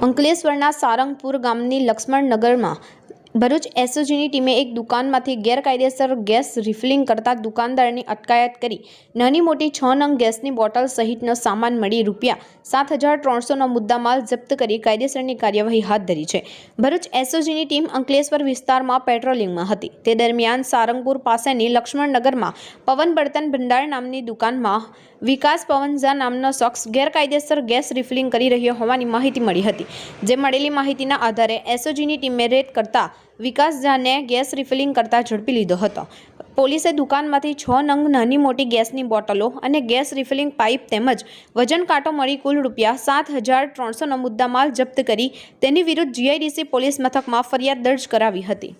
અંકલેશ્વરના સારંગપુર ગામની લક્ષ્મણનગરમાં ભરૂચ એસઓજીની ટીમે એક દુકાનમાંથી ગેરકાયદેસર ગેસ રિફિલિંગ કરતા દુકાનદારની અટકાયત કરી. નાની મોટી છ નંગ ગેસની બોટલ સહિતનો સામાન મળી રૂપિયા સાત હજાર ત્રણસોનો મુદ્દામાલ જપ્ત કરી કાયદેસરની કાર્યવાહી હાથ ધરી છે. ભરૂચ એસઓજીની ટીમ અંકલેશ્વર વિસ્તારમાં પેટ્રોલિંગમાં હતી. તે દરમિયાન સારંગપુર પાસેની લક્ષ્મણનગરમાં પવન બળતન ભંડાર નામની દુકાનમાં વિકાસ પવનઝા નામનો શખ્સ ગેરકાયદેસર ગેસ રિફિલિંગ કરી રહ્યો હોવાની માહિતી મળી હતી. જે મળેલી માહિતીના આધારે એસઓજીની ટીમે રેડ કરતા વિકાસ ઝાને ગેસ રિફિલિંગ કરતા ઝડપી લીધો હતો. પોલીસે દુકાનમાંથી છ નંગ નાની મોટી ગેસની બોટલો અને ગેસ રિફિલિંગ પાઇપ તેમજ વજન કાંટો મળી કુલ રૂપિયા સાત હજાર ત્રણસોનો મુદ્દામાલ જપ્ત કરી તેની વિરુદ્ધ જીઆઈડીસી પોલીસ મથકમાં ફરિયાદ દર્જ કરાવી હતી.